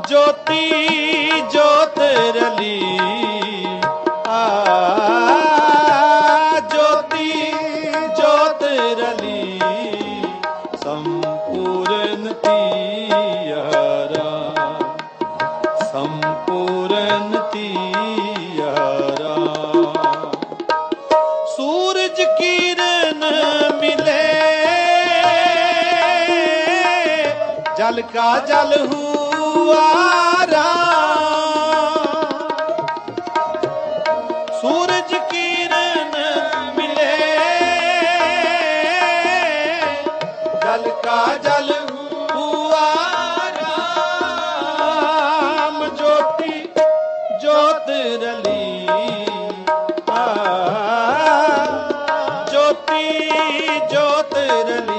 ਜੋਤੀ, ਜੋਤ ਰਲੀ। ਆ, ਜੋਤੀ ਰਲੀ। ਸੰਪੂਰਨ ਤੀਆਰਾ ਸੰਪੂਰਨ ਤੀਆਰਾ। ਸੂਰਜ ਕਿਰਨ ਮਿਲੇ, ਜਲ ਕਾ ਜਲ ਹੂ ਦੁਆਰਾ ਸੂਰਜ ਕਿਰਨ ਮਿਲੇ। ਜਲ ਕਾ ਜਲ ਹੁਆਰਾਮ ਜੋਤੀ ਜੋਤ ਰਲੀ। ਜੋਤੀ ਜੋਤ ਰਲੀ।